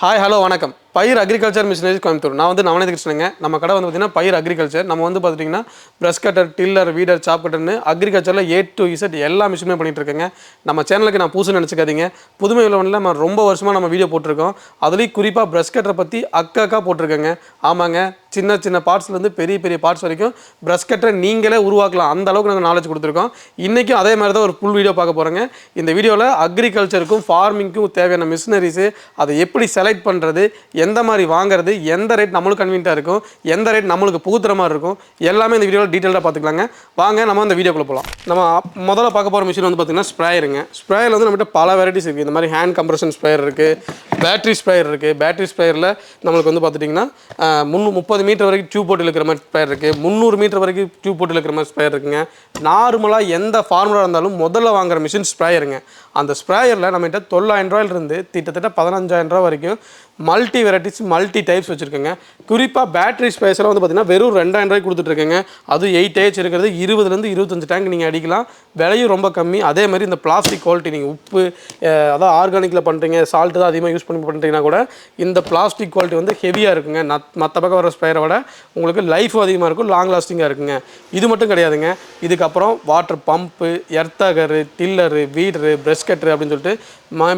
Hi hello வணக்கம். பயிர் agriculture machineries Coimbatore நான் வந்து நவநீத கிருஷ்ணங்க நம்ம கடை வந்து பார்த்தீங்கன்னா பயிர் அக்ரிகல்ச்சர் நம்ம வந்து பார்த்துட்டிங்கன்னா ப்ரெஷ் கட்டர் டில்லர் வீடர் சாப் கட்டர்னு அக்ரிகல்ச்சரில் ஏ டு இசட் எல்லா மிஷினுமே பண்ணிகிட்டு இருக்கேங்க. நம்ம சேனலுக்கு நான் புதுசு நினச்சிக்காதீங்க. புதுமை உள்ளவனில் நம்ம ரொம்ப வருஷமாக நம்ம வீடியோ போட்டிருக்கோம். அதுலேயும் குறிப்பாக ப்ரெஷ் கட்டரை பற்றி அக்கா அக்கா போட்டிருக்கேங்க. ஆமாங்க. சின்ன சின்ன பார்ட்ஸ்லேருந்து பெரிய பெரிய பார்ட்ஸ் வரைக்கும் ப்ரஷ் கட்டரை நீங்களே உருவாக்கலாம். அந்த அளவுக்கு நாங்கள் நாலேஜ் கொடுத்துருக்கோம். இன்றைக்கும் அதே மாதிரி தான் ஒரு ஃபுல் வீடியோ பார்க்க போகிறோங்க இந்த வீடியோவில் அக்ரிகல்ச்சருக்கும் ஃபார்மிங்க்கும் தேவையான மிஷினரிஸு அதை எப்படி செலக்ட் பண்ணுறது எந்த மாதிரி வாங்குறது எந்த ரேட் நம்மளுக்கு கன்வீனியாக இருக்கும் எந்த ரேட் நம்மளுக்கு புகுத்துற மாதிரி இருக்கும் எல்லாமே இந்த வீடியோவில் டீட்டெயிலாக பார்த்துக்கலாங்க. வாங்க நம்ம இந்த வீடியோக்குள்ளே போகலாம் நம்ம முதல்ல பார்க்க போகிற மிஷின் வந்து பார்த்திங்கன்னா ஸ்ப்ரேயருங்க ஸ்ப்ரேயர் வந்து நம்மகிட்ட பல வெரைட்டிஸ் இருக்குது இந்த மாதிரி ஹேண்ட் கம்ப்ரஷன் ஸ்ப்ரேயர் இருக்குது பேட்டரி ஸ்ப்ரேயர் இருக்குது பேட்டரி ஸ்ப்ரேயரில் நம்மளுக்கு வந்து பார்த்துட்டிங்கன்னா முன்னு முப்பது மீட்டர் வரைக்கும் டியூப் போட்டு இருக்கிற மாதிரி ஸ்பயர் இருக்குது முந்நூறு மீட்டர் வரைக்கும் டியூப் போட்டு இருக்கிற மாதிரி ஸ்ப்ரேயர் இருக்குங்க. நார்மலாக எந்த ஃபார்முலா இருந்தாலும் முதல்ல வாங்குற மிஷின் ஸ்ப்ரேயருங்க அந்த ஸ்ப்ரேயரில் நம்மகிட்ட தொள்ளாயிரம் ரூபாயிலிருந்து கிட்டத்தட்ட பதினஞ்சாயிரம் ரூபா வரைக்கும் மல்டி வெரைட்டிஸ் மல்டி டைப்ஸ் வச்சுருக்கேங்க. குறிப்பாக பேட்டரி ஸ்பேஸில் வந்து பார்த்திங்கன்னா வெறும் ரெண்டாயிரம் ரூபாய் கொடுத்துட்ருக்கேங்க. அது எயிட் ஏஹெச் இருக்கிறது. இருபதுலேருந்து இருபத்தஞ்சு டேங்க் நீங்கள் அடிக்கலாம். விலையும் ரொம்ப கம்மி. அதே மாதிரி இந்த பிளாஸ்டிக் குவாலிட்டி நீங்கள் உப்பு அதாவது அதான் ஆர்கானிக்கில் பண்ணுறீங்க சால்ட்டு தான் அதிகமாக யூஸ் பண்ணி பண்ணுறீங்கன்னா கூட இந்த பிளாஸ்டிக் குவாலிட்டி வந்து ஹெவியாக இருக்குங்க. மற்ற பக்கம் வர ஸ்பேரை விட உங்களுக்கு லைஃபும் அதிகமாக இருக்கும் லாங் லாஸ்டிங்காக இருக்குங்க. இது மட்டும் கிடையாதுங்க. இதுக்கப்புறம் water pump earth auger tiller weeder brush cutter அப்படின்னு சொல்லிட்டு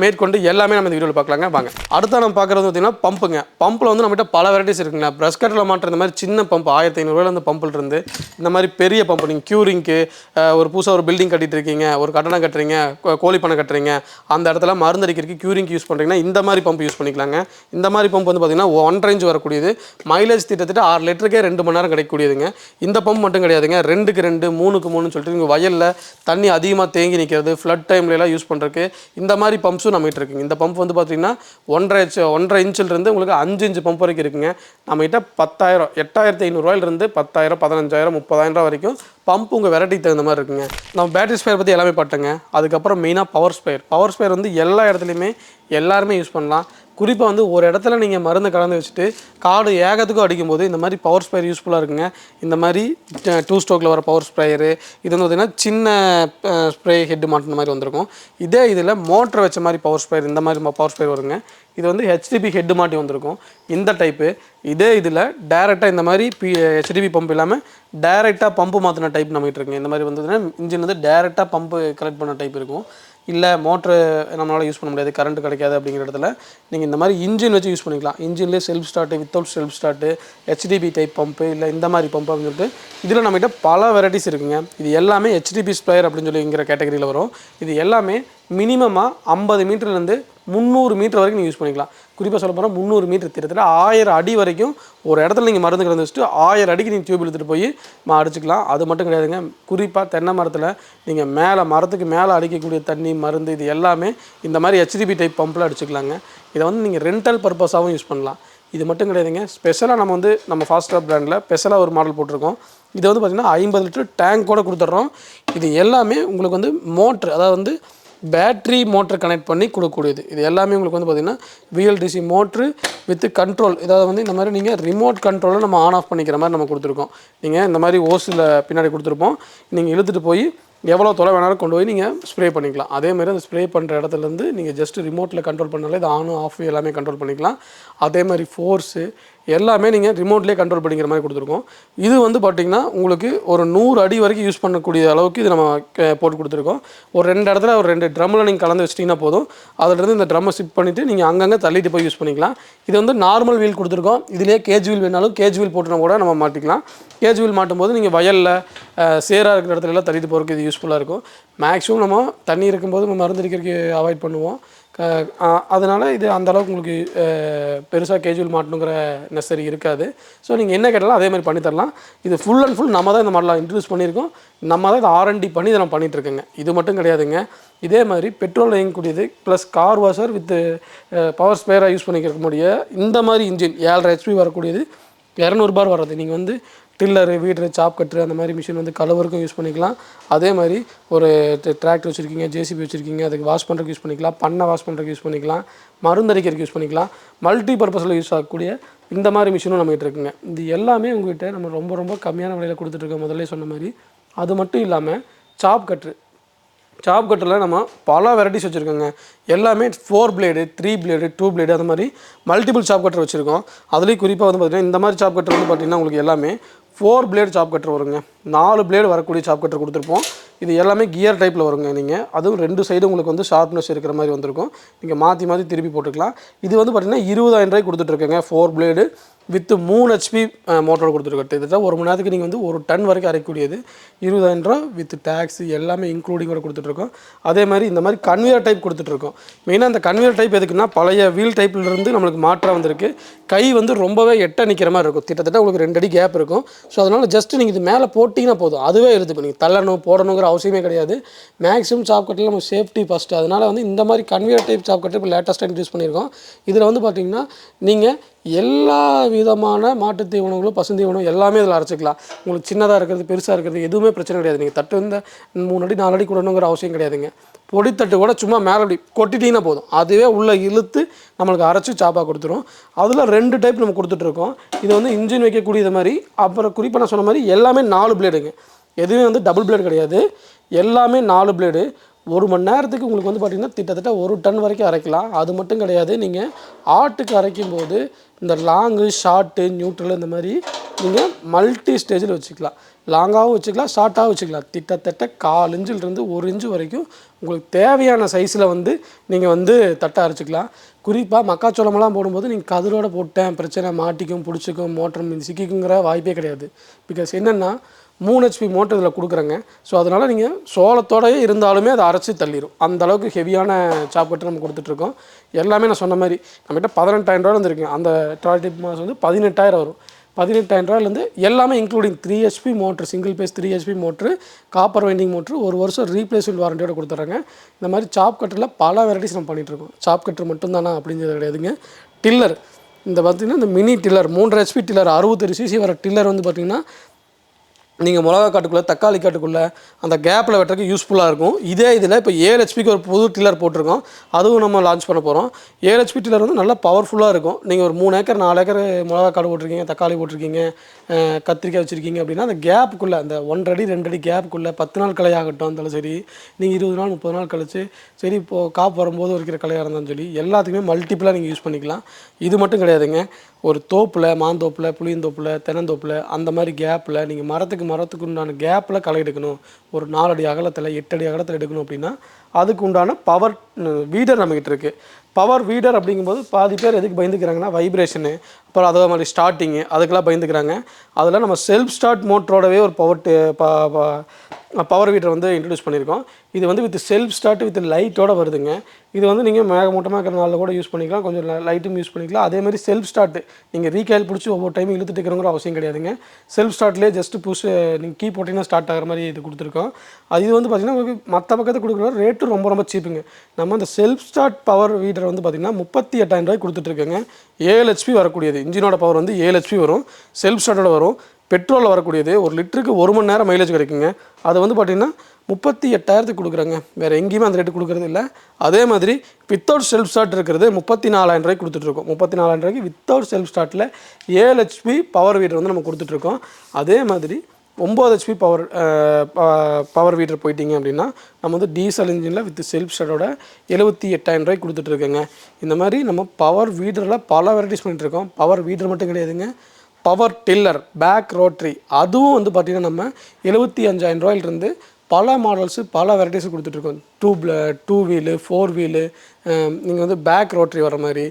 மேற்கொண்டு எல்லாமே நம்ம இந்த வீடியோவில் பார்க்கலாங்க. வாங்க. அடுத்த நம்ம பார்க்குறது பார்த்தீங்கன்னா பம்புங்க. பம்பில் வந்து நம்மகிட்ட பல வெரைட்டிஸ் இருக்குங்க. ப்ரெஷ் கட்டில் மாட்டுற இந்த மாதிரி சின்ன பம்ப் ஆயிரத்தி ஐநூறுரூவாயில் அந்த பம்பில் இருந்து இந்த மாதிரி பெரிய பம்ப். நீங்கள் க்யூரிங்க்கு ஒரு புதுசாக ஒரு பில்டிங் கட்டிட்டு இருக்கீங்க ஒரு கட்டணம் கட்டுறீங்க கோ- கோழி பண்ணை கட்டுறீங்க அந்த இடத்துல மருந்தடிக்கிறதுக்கு க்யூரிங்க்கு யூஸ் பண்ணுறீங்கன்னா இந்த மாதிரி பம்ப் யூஸ் பண்ணிக்கலாங்க. இந்த மாதிரி பம்ப் வந்து பார்த்தீங்கன்னா ஒன் ரேஞ்ச் வரக்கூடியது. மைலேஜ் திட்டத்திட்ட ஆறு லிட்டருக்கே ரெண்டு மணி நேரம் கிடைக்கக்கூடியதுங்க. இந்த பம்ப் மட்டும் கிடையாதுங்க. ரெண்டுக்கு ரெண்டு மூணுக்கு மூணுன்னு சொல்லிட்டு நீங்கள் வயலில் தண்ணி அதிகமாக தேங்கி நிற்கிறது ஃப்ளட் டைம்லலாம் யூஸ் பண்ணுறதுக்கு இந்த மாதிரி பம்ப்ஸும் நம்மகிட்ட இருக்குங்க. இந்த பம்ப் வந்து பார்த்திங்கன்னா ஒன்றரை ஒன்றரை ஒன்றரை இன்ச்சிலிருந்து உங்களுக்கு அஞ்சு இன்ச்சு பம்ப் வரைக்கும் இருக்குங்க. நம்மகிட்ட பத்தாயிரம் எட்டாயிரத்தி ஐநூறுரூவாயிலிருந்து பத்தாயிரம் பதினஞ்சாயிரம் முப்பதாயிரம் ரூபா வரைக்கும் பம்ப் உங்கள் வெரைட்டிக்கு தகுந்த மாதிரி இருக்குங்க. நம்ம பேட்டரி ஸ்பேர் பற்றி எல்லாமே பட்டேங்க. அதுக்கப்புறம் மெயினாக பவர் ஸ்பேர் பவர் ஸ்பேர் வந்து எல்லா இடத்துலையுமே எல்லாருமே யூஸ் பண்ணலாம். குறிப்பாக வந்து ஒரு இடத்துல நீங்கள் மருந்து கலந்து வச்சுட்டு காடு ஏகத்துக்கும் அடிக்கும்போது இந்த மாதிரி பவர் ஸ்ப்ரேயர் யூஸ்ஃபுல்லாக இருக்குங்க. இந்த மாதிரி டூ ஸ்டோக்கில் வர பவர் ஸ்ப்ரேயரு இது வந்து பார்த்திங்கன்னா சின்ன ஸ்ப்ரே ஹெட் மாட்டின மாதிரி வந்திருக்கும். இதே இதில் மோட்டர் வச்ச மாதிரி பவர் ஸ்ப்ரேயர் இந்த மாதிரி பவர் ஸ்ப்ரேயர் வருங்க. இது வந்து ஹெச்டிபி ஹெட் மாட்டி வந்திருக்கும். இந்த டைப்பு இதே இதில் டேரெக்டாக இந்த மாதிரி பி ஹெச்டிபி பம்ப் இல்லாமல் டேரெக்டாக பம்பு மாற்றின டைப் நம்மகிட்ட இருக்குங்க இந்த மாதிரி வந்ததுன்னா இன்ஜின் வந்து டேரெக்டாக பம்பு கலெக்ட் பண்ண டைப் இருக்கும். இல்லை மோட்ரு நம்மளால் யூஸ் பண்ண முடியாது. கரண்ட் கிடைக்காது அப்படிங்கிற இடத்துல நீங்கள் இந்த மாதிரி இன்ஜின் வச்சு யூஸ் பண்ணிக்கலாம். இன்ஜின்லேயே self start without self start HTP type pump இல்லை இந்த மாதிரி பம்ப் அப்படின்னு சொல்லிட்டு இதில் நம்மகிட்ட பல வெரைட்டிஸ் இருக்குங்க. இது எல்லாமே ஹெச்டிபி ஸ்ப்ளேயர் அப்படின்னு சொல்லிங்கிற கேட்டகரியில் வரும். இது எல்லாமே மினிமமாக ஐம்பது மீட்டர்லேருந்து முந்நூறு மீட்டர் வரைக்கும் நீங்கள் யூஸ் பண்ணிக்கலாம். குறிப்பாக சொல்ல போனால் முந்நூறு மீட்டர் கிட்டத்தட்ட ஆயிரம் அடி வரைக்கும் ஒரு இடத்துல நீங்கள் மருந்து கலந்து வச்சுட்டு ஆயிரம் அடிக்கு நீங்கள் டியூப் எடுத்துகிட்டு போய் மா அடிச்சுக்கலாம். அது மட்டும் கிடையாதுங்க. குறிப்பாக தென்னை மரத்தில் நீங்கள் மேலே மரத்துக்கு மேலே அடிக்கக்கூடிய தண்ணி மருந்து இது எல்லாமே இந்த மாதிரி ஹெச்டிபி டைப் பம்பில் அடிச்சுக்கலாங்க. இதை வந்து நீங்கள் ரெண்டல் பர்பஸாகவும் யூஸ் பண்ணலாம். இது மட்டும் கிடையாதுங்க. ஸ்பெஷலாக நம்ம வந்து நம்ம ஃபாஸ்டாக பிராண்டில் ஸ்பெஷலாக ஒரு மாடல் போட்டிருக்கோம். இது வந்து பார்த்திங்கன்னா ஐம்பது லிட்டர் டேங்க் கூட கொடுத்துட்றோம். இது எல்லாமே உங்களுக்கு வந்து மோட்ரு அதாவது வந்து பேட்ரி மோட்டர் கனெக்ட் பண்ணி கொடுக்கக்கூடியது. இது எல்லாமே உங்களுக்கு வந்து பார்த்திங்கன்னா விஎல்டிசி மோட்ரு வித் கண்ட்ரோல் இதாவது வந்து இந்த மாதிரி நீங்கள் ரிமோட் கண்ட்ரோலில் நம்ம ஆன் ஆஃப் பண்ணிக்கிற மாதிரி நம்ம கொடுத்துருக்கோம். நீங்கள் இந்த மாதிரி ஓஸில் பின்னாடி கொடுத்துருப்போம். நீங்கள் இழுத்துட்டு போய் எவ்வளோ தொலை வேணாலும் கொண்டு போய் நீங்கள் ஸ்ப்ரே பண்ணிக்கலாம். அதே மாதிரி அந்த ஸ்ப்ரே பண்ணுற இடத்துலேருந்து நீங்கள் ஜஸ்ட் ரிமோட்டில் கண்ட்ரோல் பண்ணாலே இது ஆனும் ஆஃப் எல்லாமே கண்ட்ரோல் பண்ணிக்கலாம். அதே மாதிரி ஃபோர்ஸு எல்லாமே நீங்கள் ரிமோட்லேயே கண்ட்ரோல் பண்ணிக்கிற மாதிரி கொடுத்துருக்கோம். இது வந்து பார்த்திங்கன்னா உங்களுக்கு ஒரு நூறு அடி வரைக்கும் யூஸ் பண்ணக்கூடிய அளவுக்கு இது நம்ம போட்டு கொடுத்துருக்கோம். ஒரு ரெண்டு இடத்துல ஒரு ரெண்டு ட்ரம்மில் நீங்கள் கலந்து வச்சிட்டிங்கன்னா போதும். அதிலிருந்து இந்த ட்ரம்மை ஷிஃப்ட் பண்ணிவிட்டு நீங்கள் அங்கங்கே தள்ளிட்டு போய் யூஸ் பண்ணிக்கலாம். இது வந்து நார்மல் வீல் கொடுத்துருக்கோம். இதுலேயே கேஜ் வீல் வேணாலும் கேஜ் வீல் போட்டுனா கூட நம்ம மாட்டிக்கலாம். கேஜ் வீல் மாட்டும் போது நீங்கள் வயலில் சேராக இருக்கிற இடத்துல எல்லாம் தள்ளிட்டு போகிறதுக்கு இது யூஸ்ஃபுல்லாக இருக்கும். மேக்ஸிமம் நம்ம தண்ணி இருக்கும்போது நம்ம மருந்து அடிக்கிறதுக்கு அவாய்ட் பண்ணுவோம். அதனால் இது அந்தளவுக்கு உங்களுக்கு பெருசாக கேஜுவல் மாட்டணுங்கிற நெசரி இருக்காது. ஸோ நீங்கள் என்ன கேட்டாலும் அதே மாதிரி பண்ணித்தரலாம் இது ஃபுல் அண்ட் ஃபுல் நம்ம தான் இந்த மாடலாக இன்ட்ரடியூஸ் பண்ணியிருக்கோம். நம்ம தான் இதை ஆர்என்டி பண்ணி இதை நம்ம பண்ணிகிட்ருக்கேங்க இது மட்டும் கிடையாதுங்க. இதே மாதிரி petrol இயங்கக்கூடியது plus car washer with power ஸ்பேராக use பண்ணிக்க முடிய இந்த மாதிரி இன்ஜின் ஏழரை ஹெச்பி வரக்கூடியது. இரநூறுபா வர்றது. நீங்கள் வந்து டில்லரு வீடு சாப் கட்ரு அந்த மாதிரி மிஷின் வந்து கலவருக்கும் யூஸ் பண்ணிக்கலாம். அதே மாதிரி ஒரு டிராக்டர் வச்சுருக்கீங்க ஜேசிபி வச்சுருக்கீங்க அதுக்கு வாஷ் பண்ணுறதுக்கு யூஸ் பண்ணிக்கலாம். பண்ணை வாஷ் பண்ணுறதுக்கு யூஸ் பண்ணிக்கலாம். மருந்தடிக்கிறதுக்கு யூஸ் பண்ணிக்கலாம். மல்டி பர்பஸில் யூஸ் ஆகக்கூடிய இந்த மாதிரி மிஷினும் நம்மகிட்ட இருக்குங்க. இது எல்லாமே உங்கள்கிட்ட நம்ம ரொம்ப ரொம்ப கம்மியான விலையில் கொடுத்துட்ருக்கோம் முதல்ல சொன்ன மாதிரி. அது மட்டும் இல்லாமல் சாப் கட்ரு சாப் கட்டரில் நம்ம பல வெரைட்டிஸ் வச்சுருக்கோங்க. எல்லாமே four blade three blade two blade அந்த மாதிரி மல்டிபிள் சாப் கட்டர் வச்சுருக்கோம். அதுலேயும் குறிப்பாக வந்து பார்த்திங்கன்னா இந்த மாதிரி சாப் கட்டர் வந்து பார்த்திங்கன்னா உங்களுக்கு எல்லாமே ஃபோர் பிளேடு சாப் கட்டர் வருங்க. நாலு பிளேடு வரக்கூடிய சாப் கட்டர் கொடுத்துருப்போம். இது எல்லாமே கியர் டைப்பில் வருங்க நீங்கள் அதுவும் ரெண்டு சைடு உங்களுக்கு வந்து ஷார்ப்னஸ் இருக்கிற மாதிரி வந்திருக்கும். நீங்கள் மாற்றி மாற்றி திருப்பி போட்டுக்கலாம். இது வந்து பார்த்திங்கன்னா இருபதாயிரம் ரூபாய் கொடுத்துட்ருக்கேங்க ஃபோர் பிளேடு வித்து மூணு ஹெச்பி மோட்டர் கொடுத்துருக்கோம். கிட்டத்தட்ட ஒரு மணி நேரத்துக்கு நீங்கள் வந்து ஒரு டன் வரைக்கும் அரைக்கக்கூடியது. இருபதாயிரம் ரூபா வித் டேக்ஸ் எல்லாமே இன்க்ளூடிங்கோட கொடுத்துட்ருக்கோம். அதே மாதிரி இந்த மாதிரி கன்வேயர் டைப் கொடுத்துட்ருக்கோம். மெயினாக இந்த கன்வியர் டைப் எதுக்குன்னா பழைய வீல் டைப்லேருந்து நம்மளுக்கு மாற்றம் வந்திருக்கு. கை வந்து ரொம்பவே எட்ட நிற்கிற மாதிரி இருக்கும். கிட்டத்தட்ட உங்களுக்கு ரெண்டு அடி கேப் இருக்கும். ஸோ அதனால் ஜஸ்ட் நீங்கள் இது மேலே போட்டிங்கன்னா போதும். அதுவே எடுத்துக்கும் நீங்கள் தள்ளணும் போடணுங்கிற அவசியமே கிடையாது. மேக்ஸிமம் சாப்கட்டில் நம்ம சேஃப்டி ஃபஸ்ட்டு அதனால் வந்து இந்த மாதிரி கன்வியர் டைப் சாப்கட்டு இப்போ லேட்டஸ்ட்டாக இன்ட்ரூஸ் பண்ணியிருக்கோம். இதில் வந்து பார்த்தீங்கன்னா நீங்கள் எல்லா விதமான மாட்டுத் தீவனங்களும் பசுந்தீவனம் எல்லாமே இதில் அரைச்சிக்கலாம். உங்களுக்கு சின்னதாக இருக்கிறது பெருசாக இருக்கிறது எதுவுமே பிரச்சனை கிடையாது. நீங்கள் தட்டு இந்த மூணு அடி நாலு அடி கொடுணுங்கிற அவசியம் கிடையாதுங்க. பொடித்தட்டு கூட சும்மா மேலே அப்படி கொட்டிட்டீங்கன்னா போதும். அதுவே உள்ளே இழுத்து நம்மளுக்கு அரைச்சி சாப்பாக கொடுத்துரும். அதில் ரெண்டு டைப் நம்ம கொடுத்துட்ருக்கோம். இது வந்து இன்ஜின் வைக்கக்கூடியது மாதிரி அப்புறம் குறிப்பாக நான் சொன்ன மாதிரி எல்லாமே நாலு பிளேடுங்க எதுவுமே வந்து டபுள் பிளேடு கிடையாது. எல்லாமே நாலு பிளேடு ஒரு மணி நேரத்துக்கு உங்களுக்கு வந்து பார்த்திங்கன்னா கிட்டத்தட்ட ஒரு டன் வரைக்கும் அரைக்கலாம். அது மட்டும் கிடையாது. நீங்கள் ஆட்டுக்கு அரைக்கும் போது இந்த லாங்கு ஷார்ட்டு நியூட்ரல் இந்த மாதிரி நீங்கள் மல்டி ஸ்டேஜில் வச்சுக்கலாம். லாங்காகவும் வச்சுக்கலாம் ஷார்ட்டாகவும் வச்சுக்கலாம். கிட்டத்தட்ட கால் இன்ச்சிலிருந்து ஒரு இன்ச்சு வரைக்கும் உங்களுக்கு தேவையான சைஸில் வந்து நீங்கள் வந்து தட்டை அரைச்சிக்கலாம். குறிப்பாக மக்காச்சோளமெல்லாம் போடும்போது நீங்கள் கதிரோடு போட்டேன் பிரச்சனை மாட்டிக்கும் பிடிச்சிக்கும் மோட்டர் சிக்கிக்குங்கிற வாய்ப்பே கிடையாது. பிகாஸ் என்னென்னா மூணு ஹெச்பி மோட்டர் இதில் கொடுக்குறேங்க. ஸோ அதனால் நீங்கள் சோளத்தோடயே இருந்தாலுமே அதை அரைச்சி தள்ளிடும் அந்த அளவுக்கு ஹெவியான சாப்பாட்டு நம்ம கொடுத்துட்ருக்கோம். எல்லாமே நான் சொன்ன மாதிரி நம்மகிட்ட பதினெட்டாயிரம் ரூபா வந்துருக்கு அந்த ட்ராலிப் மாதம் வந்து பதினெட்டாயிரம் வரும். பதினெட்டாயிரம் ரூபாயிலேருந்து எல்லாமே including three HP motor single phase three HP motor copper winding motor ஒரு வருஷம் ரீப்ளேஸ்மெண்ட் வாரண்டியோட கொடுத்துட்றாங்க. இந்த மாதிரி சாப் கட்டரில் பல வெரைட்டிஸ் நம்ம பண்ணிகிட்ருக்கோம் சாப் கட்டர் மட்டும்தானா அப்படிங்கிறது கிடையாதுங்க. டில்லர் இந்த பார்த்திங்கன்னா இந்த மினி டில்லர் மூன்றரை ஹெச்பி டில்லர் அறுபத்தொரு சிசி வர டில்லர் வந்து பார்த்திங்கன்னா நீங்கள் மிளகா காட்டுக்குள்ளே தக்காளி காட்டுக்குள்ளே அந்த கேப்பில் வெட்டுறதுக்கு யூஸ்ஃபுல்லாக இருக்கும். இதே இதில் இப்போ ஏழு ஹெச்பிக்கு ஒரு புது டில்லர் போட்டிருக்கோம். அதுவும் நம்ம லான்ச் பண்ண போகிறோம் ஏழு ஹெச்பி டில்லர் வந்து நல்லா பவர்ஃபுல்லாக இருக்கும். நீங்கள் ஒரு மூணு ஏக்கர் நாலு ஏக்கர் மிளகா காடு போட்டிருக்கீங்க தக்காளி போட்டிருக்கீங்க கத்திரிக்காய் வச்சுருக்கீங்க அப்படின்னா அந்த கேப்புக்குள்ளே அந்த ஒன்றரை அடி ரெண்டு அடி கேப்புக்குள்ளே பத்து நாள் கலையாகட்டும் இருந்தாலும் சரி நீங்கள் இருபது நாள் முப்பது நாள் கழிச்சு சரி இப்போது காப்பு வரும்போது இருக்கிற கலையாக இருந்தாலும் சொல்லி எல்லாத்துக்குமே மல்டிப்புளாக நீங்கள் யூஸ் பண்ணிக்கலாம். இது மட்டும் கிடையாதுங்க. ஒரு தோப்பில் மாந்தோப்பில் புளியந்தோப்பில் தென்னந்தோப்பில் அந்த மாதிரி கேப்பில் நீங்கள் மரத்துக்கு மரத்துக்கு உண்டான கேப்பில் களை எடுக்கணும். ஒரு நாலடி அகலத்தில் எட்டு அடி அகலத்தில் எடுக்கணும் அப்படின்னா அதுக்கு உண்டான பவர் வீடர் நம்மகிட்ட இருக்குது பவர் வீடர் அப்படிங்கும்போது பாதி பேர் எதுக்கு பயந்துக்கிறாங்கன்னா வைப்ரேஷனு அப்புறம் அதே மாதிரி ஸ்டார்டிங்கு அதுக்கெல்லாம் பயந்துக்கிறாங்க. அதில் நம்ம செல்ஃப் ஸ்டார்ட் மோட்டரோடவே ஒரு பவர் பவர் வீட்டர் வந்து இன்ட்ரடியூஸ் பண்ணியிருக்கோம். இது வந்து வித் செல்ஃப் ஸ்டார்ட் வித் லைட்டோட வருதுங்க. இது வந்து நீங்கள் மேகமூட்டமாக இருக்கிற நாளில் கூட யூஸ் பண்ணிக்கலாம். கொஞ்சம் லைட்டும் யூஸ் பண்ணிக்கலாம். அதே மாதிரி செல்ஃப் ஸ்டார்ட் நீங்கள் ரீகேல் பிடிச்சி ஒவ்வொரு டைம் இழுத்துட்டு இருக்கிறங்கிற அவசியம் கிடையாதுங்க. செல்ஃப் ஸ்டார்ட்லேயே ஜஸ்ட் புஷ் நீங்கள் கீ போட்டிங்கன்னா ஸ்டார்ட் ஆகிற மாதிரி இது கொடுத்துருக்கோம். அது இது வந்து பார்த்திங்கன்னா உங்களுக்கு மற்ற பக்கத்தில் கொடுக்குற ரேட்டும் ரொம்ப ரொம்ப சீப்புங்க நம்ம அந்த செல்ஃப் ஸ்டார்ட் பவர் வீடர் வந்து பார்த்திங்கன்னா முப்பத்தி எட்டாயிரம் ரூபாய் கொடுத்துட்ருக்கேங்க ஏழு ஹெச்பி வரக்கூடியது. இன்ஜினோட பவர் வந்து ஏழு ஹெச்பி வரும். செல்ஃப் ஸ்டார்ட்டோட வரும். பெட்ரோலில் வரக்கூடியது. ஒரு லிட்டருக்கு ஒரு மணி நேரம் மைலேஜ் கிடைக்குங்க. அது வந்து பார்த்திங்கன்னா முப்பத்தி எட்டாயிரத்துக்கு கொடுக்குறாங்க. வேறு எங்கேயுமே அந்த ரேட்டு கொடுக்குறது இல்லை. அதே மாதிரி வித்தவுட் செல்ஃப் ஸ்டார்ட் இருக்கிறது முப்பத்தி நாலாயிரம் ரூபாய்க்கு கொடுத்துட்ருக்கோம். முப்பத்தி நாலாயிரம் ரூபாய்க்கு வித்தவுட் செல்ஃப் ஸ்டார்ட்டில் ஏழு ஹெச்பி பவர் வீட்டர் வந்து நம்ம கொடுத்துட்ருக்கோம். அதே மாதிரி ஒம்பது ஹெச்பி பவர் பவர் வீட்டர் போயிட்டீங்க அப்படின்னா நம்ம வந்து டீசல் இன்ஜினில் வித் செல்ஃப் ஸ்டார்டோட எழுபத்தி எட்டாயிரம் ரூபாய்க்கு கொடுத்துட்ருக்கோங்க. இந்த மாதிரி நம்ம பவர் வீடரில் பல வெரைட்டிஸ் பண்ணிகிட்ருக்கோம் பவர் வீடர் மட்டும் கிடையாதுங்க. பவர் டில்லர் பேக் ரோட்ரி அதுவும் வந்து பார்த்திங்கன்னா நம்ம எழுபத்தி அஞ்சாயிரம் ரூபாயிலிருந்து பல மாடல்ஸு பல வெரைட்டிஸ் கொடுத்துட்ருக்கோம். Two two wheel four wheel நீங்கள் வந்து பேக் ரோட்ரி வர மாதிரி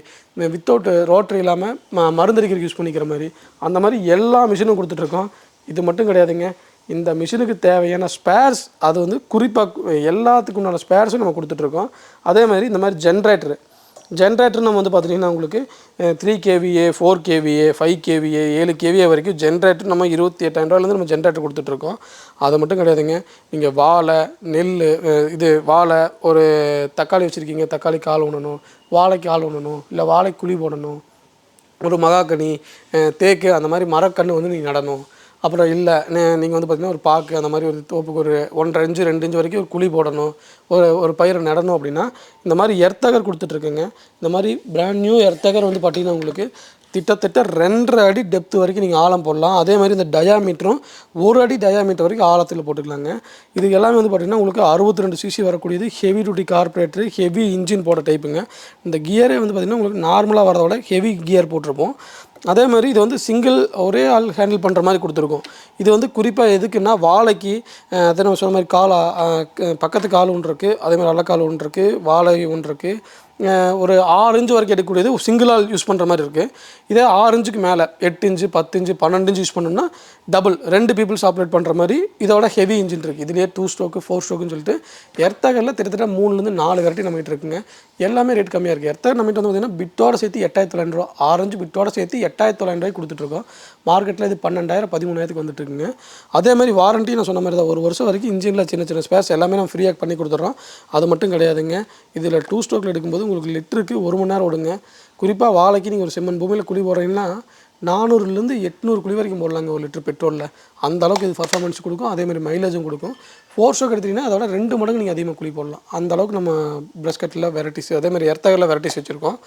வித்தவுட் ரோட்ரி இல்லாமல் ம மருந்தடிக்கிறதுக்கு யூஸ் பண்ணிக்கிற மாதிரி அந்த மாதிரி எல்லா மிஷினும் கொடுத்துட்ருக்கோம். இது மட்டும் கிடையாதுங்க. இந்த மிஷினுக்கு தேவையான ஸ்பேர்ஸ் அது வந்து குறிப்பாக எல்லாத்துக்குண்டான ஸ்பேர்ஸும் நம்ம கொடுத்துட்ருக்கோம். அதே மாதிரி இந்த மாதிரி ஜென்ரேட்டரு ஜென்ரேட்டர் நம்ம வந்து பார்த்துட்டிங்கன்னா உங்களுக்கு three KVA four KVA five KVA ஏழு கேவிஏ வரைக்கும் ஜென்ரேட்டர் நம்ம இருபத்தி எட்டாயிரம் ரூபாயிலேருந்து நம்ம ஜென்ரேட்டர் கொடுத்துட்ருக்கோம். அது மட்டும் கிடையாதுங்க. நீங்கள் வாழை நெல் இது வாழை ஒரு தக்காளி வச்சுருக்கீங்க தக்காளி கால் ஊனணும் வாழைக்கு ஆள் ஊனணும் இல்லை வாழை குழி போடணும் ஒரு மகாக்கனி தேக்கு அந்த மாதிரி மரக்கன்று வந்து நீங்கள் நடணும். அப்புறம் இல்லை நீங்கள் வந்து பார்த்தீங்கன்னா ஒரு பாக்கு அந்த மாதிரி ஒரு தோப்புக்கு ஒரு ஒன்றரை இன்ச்சு ரெண்டு இன்ச்சு வரைக்கும் ஒரு குழி போடணும். ஒரு ஒரு பயிரை நடணும் அப்படின்னா இந்த மாதிரி எர்த்தகர் கொடுத்துட்ருக்குங்க இந்த மாதிரி பிராண்ட் நியூ எர்த்தகர் வந்து பார்த்தீங்கன்னா உங்களுக்கு கிட்டத்தட்ட ரெண்டரை அடி டெப்த் வரைக்கும் நீங்கள் ஆழம் போடலாம். அதே மாதிரி இந்த டயாமீட்டரும் ஒரு அடி டயாமீட்டர் வரைக்கும் ஆழத்தில் போட்டுக்கலாங்க. இது எல்லாமே வந்து பார்த்திங்கன்னா உங்களுக்கு அறுபத்தி ரெண்டு சிசி வரக்கூடியது heavy duty carburettor heavy engine போட டைப்புங்க இந்த கியரே வந்து பார்த்திங்கன்னா உங்களுக்கு நார்மலாக வரதோட ஹெவி கியர் போட்டிருப்போம். அதே மாதிரி இது வந்து சிங்கிள் ஒரே ஆள் ஹேண்டில் பண்ணுற மாதிரி கொடுத்துருக்கோம். இது வந்து குறிப்பாக எதுக்குன்னா வாழைக்கு அஹ், அதே நம்ம சொன்ன மாதிரி கால் பக்கத்துக்கு ஆள் பக்கத்து கால் ஒன்று இருக்குது அதே மாதிரி அல்லக்கால் ஒன்று இருக்குது வாழை ஒன்று இருக்குது ஒரு ஆறு இன்ச்சு வரைக்கும் எடுக்கக்கூடியது சிங்கிளால் யூஸ் பண்ணுற மாதிரி இருக்குது இதே ஆறு இன்ச்சுக்கு மேலே எட்டு இன்ச்சு பத்து இன்ச்சு பன்னெண்டு இன்ச்சு யூஸ் பண்ணோம்னா டபுள் ரெண்டு பீப்புள்ஸ் ஆப்ரேட் பண்ணுற மாதிரி இதோட ஹெவி இன்ஜின் இருக்குது இதுலேயே டூ ஸ்ட்ரோக்கு ஃபோர் ஸ்ட்ரோக்குன்னு சொல்லிட்டு எர்த்தகரில் திட்டத்தட்ட மூணுலேருந்து நாலு வெரைட்டி நம்மகிட்ட இருக்குங்க. எல்லாமே ரேட் கம்மியாக இருக்குது எர்த்தகர் நம்மகிட்ட வந்து பார்த்திங்கன்னா பிட்டோட சேர்த்து எட்டாயிரத்தி தொள்ளாயிரம் ரூபா ஆரஞ்சு பிட்டோட சேர்த்து எட்டாயிரத்தி தொள்ளாயிரம் ரூபாய்க்கு கொடுத்துட்ருக்கோம். மார்க்கெட்டில் இது பன்னெண்டாயிரம் பதிமூணாயிரத்துக்கு வந்துட்டு இருக்குங்க அதே மாதிரி வாரண்ட்டி நான் சொன்ன மாதிரி தான் ஒரு வருஷம் வரைக்கும் இன்ஜினில் சின்ன சின்ன ஸ்பேஸ் எல்லாமே நம்ம ஃப்ரீயாக பண்ணி கொடுத்துட்றோம். அது மட்டும் கிடையாதுங்க. இதில் டூ ஸ்ட்ரோக்கில் எடுக்கும்போது உங்களுக்கு லிட்டருக்கு ஒரு மணி நேரம் ஓடுங்க. குறிப்பாக வாழைக்கு நீங்கள் ஒரு செம்மண் பூமியில் குழி போடுறீங்கன்னா நானூறுலேருந்து எட்நூறு குழி வரைக்கும் போடலாங்க ஒரு லிட்டர் பெட்ரோலில். அந்த அளவுக்கு இது பர்ஃபார்மன்ஸ் கொடுக்கும். அதே மாதிரி மைலேஜும் கொடுக்கும். ஃபோர் ஸ்ட்ரோக் எடுத்தீங்கன்னா அதோட ரெண்டு மடங்கு நீங்கள் அதிகமாக குழி போடலாம். அந்த அளவுக்கு நம்ம பிரஸ்கட்டில் வெரைட்டிஸ் அதே மாதிரி எர்த்தகரில் வெரைட்டிஸ் வச்சுருக்கோம்.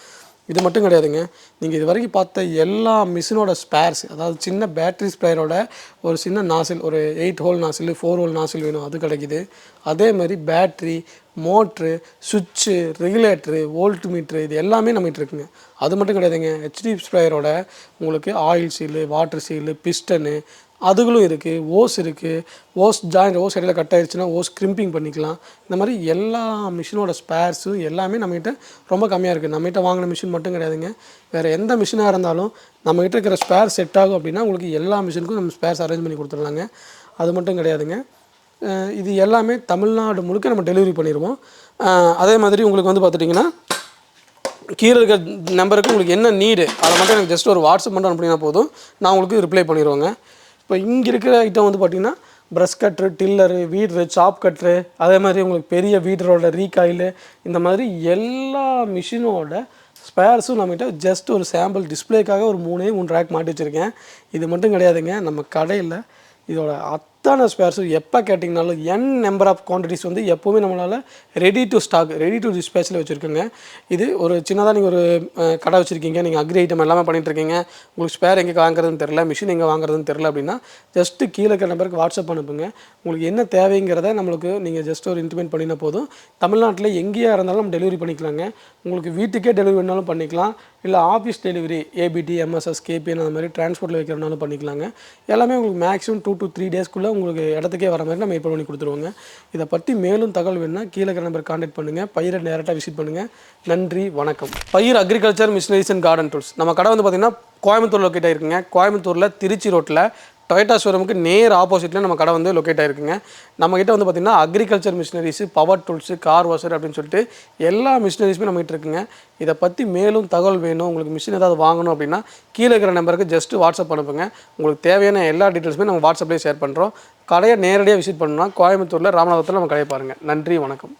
இது மட்டும் கிடையாதுங்க. நீங்கள் இது வரைக்கும் பார்த்த எல்லா மிஷினோட ஸ்பேர்ஸ் அதாவது சின்ன பேட்ரி ஸ்பேரோட ஒரு சின்ன நாசில் ஒரு eight hole nozzle four hole nozzle வேணும் அது கிடைக்குது. அதே மாதிரி பேட்ரி மோட்ரு சுவிட்சு ரெகுலேட்ரு வோல்ட் மீட்ரு இது எல்லாமே நம்மகிட்ட இருக்குங்க. அது மட்டும் கிடையாதுங்க. ஹெச்டி ஸ்ப்ரேயரோட உங்களுக்கு oil seal water seal piston அதுகளும் இருக்குது ஓஸ் இருக்குது ஓஸ் ஜாயிண்ட் ஓஸ் இடையில கட் ஆயிடுச்சுன்னா ஓஸ் கிரிம்பிங் பண்ணிக்கலாம். இந்த மாதிரி எல்லா மிஷினோட ஸ்பேர்ஸும் எல்லாமே நம்மகிட்ட ரொம்ப கம்மியாக இருக்குது நம்மகிட்ட வாங்கின மிஷின் மட்டும் கிடையாதுங்க. வேறு எந்த மிஷினாக இருந்தாலும் நம்மகிட்ட இருக்கிற ஸ்பேர் செட் ஆகும் அப்படின்னா உங்களுக்கு எல்லா மிஷினுக்கும் நம்ம ஸ்பேர்ஸ் அரேஞ்ச் பண்ணி கொடுத்துடலாங்க. அது மட்டும் கிடையாதுங்க. இது எல்லாமே தமிழ்நாடு முழுக்க நம்ம டெலிவரி பண்ணிடுவோம் அதே மாதிரி உங்களுக்கு வந்து பார்த்துட்டிங்கன்னா கீழே இருக்க நம்பருக்கு உங்களுக்கு என்ன நீடு அதை மட்டும் எனக்கு ஜஸ்ட் ஒரு வாட்ஸ்அப் மட்டும் அனுப்புனீங்கன்னா போதும். நான் உங்களுக்கு ரிப்ளை பண்ணிடுவேங்க இப்போ இங்கே இருக்கிற ஐட்டம் வந்து பார்த்திங்கன்னா ப்ரஷ் கட்ரு டில்லரு வீட்ரு சாப் கட்ரு அதே மாதிரி உங்களுக்கு பெரிய வீடரோட ரீகாயிலு இந்த மாதிரி எல்லா மிஷினோட ஸ்பேர்ஸும் நம்மகிட்ட ஜஸ்ட் ஒரு சாம்பிள் டிஸ்ப்ளேக்காக ஒரு மூணே மூணு ரேக் மாட்டி வச்சுருக்கேன். இது மட்டும் கிடையாதுங்க நம்ம கடையில் இதோட அத்தனை ஸ்பேர்ஸும் எப்போ கேட்டிங்கனாலும் என் நம்பர் ஆஃப் குவான்டிட்டிஸ் வந்து எப்போவுமே நம்மளால் ready to stock ready to டிஸ்பேச்சில் வச்சுருக்கோங்க. இது ஒரு சின்னதாக நீங்கள் ஒரு கடை வச்சுருக்கீங்க. நீங்கள் அக்ரி ஐட்டம் எல்லாமே பண்ணிகிட்ருக்கீங்க உங்களுக்கு ஸ்பேர் எங்கே வாங்குறதுன்னு தெரில மிஷின் எங்கே வாங்குறதுன்னு தெரில அப்படின்னா ஜஸ்ட்டு கீழே இருக்கிற நம்பருக்கு வாட்ஸ்அப் அனுப்புங்க. உங்களுக்கு என்ன தேவைங்கிறத நம்மளுக்கு நீங்கள் ஜஸ்ட் ஒரு இன்டிமேட் பண்ணினா போதும். தமிழ்நாட்டில் எங்கேயா இருந்தாலும் நம்ம டெலிவரி பண்ணிக்கலாங்க. உங்களுக்கு வீட்டுக்கே டெலிவரி வேணாலும் பண்ணிக்கலாம். இல்லை office delivery ABT MSS KPN அந்த மாதிரி டிரான்ஸ்போர்ட்டில் வைக்கிறனாலும் பண்ணிக்கலாங்க. எல்லாமே உங்களுக்கு மேக்ஸிமம் டூ டு த்ரீ டேஸ்க்குள்ளே உங்களுக்கு இடத்துக்கே வர மாதிரி நம்ம ஏற்பாடு பண்ணி கொடுத்துருவோங்க. இதை பற்றி மேலும் தகவல் வேணும்னா கீழே இருக்கிற நம்பர் காண்டாக்ட் பண்ணுங்கள் பயிரை டேரெக்டாக விசிட் பண்ணுங்கள் நன்றி வணக்கம். பயிர் agriculture machineries and garden tools நம்ம கடை வந்து பார்த்திங்கன்னா கோயம்புத்தூர் லொக்கேட் இருக்குங்க கோயம்புத்தூரில் திருச்சி ரோட்டில் டொயட்டா ஷோரூமுக்கு நேர் ஆப்போசிட்டில் நம்ம கடை வந்து லொக்கேட் ஆயிருக்குங்க. நம்ம கிட்ட வந்து பார்த்திங்கன்னா agriculture machineries power tools car washer அப்படின்னு சொல்லிட்டு எல்லா மிஷினரிஸுமே நம்ம கிட்ட இருக்குங்க. இதை பற்றி மேலும் தகவல் வேணும் உங்களுக்கு மிஷின் ஏதாவது வாங்கணும் அப்படின்னா கீழே இருக்கிற நம்பருக்கு ஜஸ்ட்டு வாட்ஸ்அப் அனுப்புங்க. உங்களுக்கு தேவையான எல்லா டீட்டெயில்ஸுமே நம்ம வாட்ஸ்அப்லேயே ஷேர் பண்ணுறோம் கடையை நேரடியாக விசிட் பண்ணணும்னா கோயம்புத்தூரில் ராமநாதத்தில் நம்ம கடையை பாருங்கள் நன்றி வணக்கம்.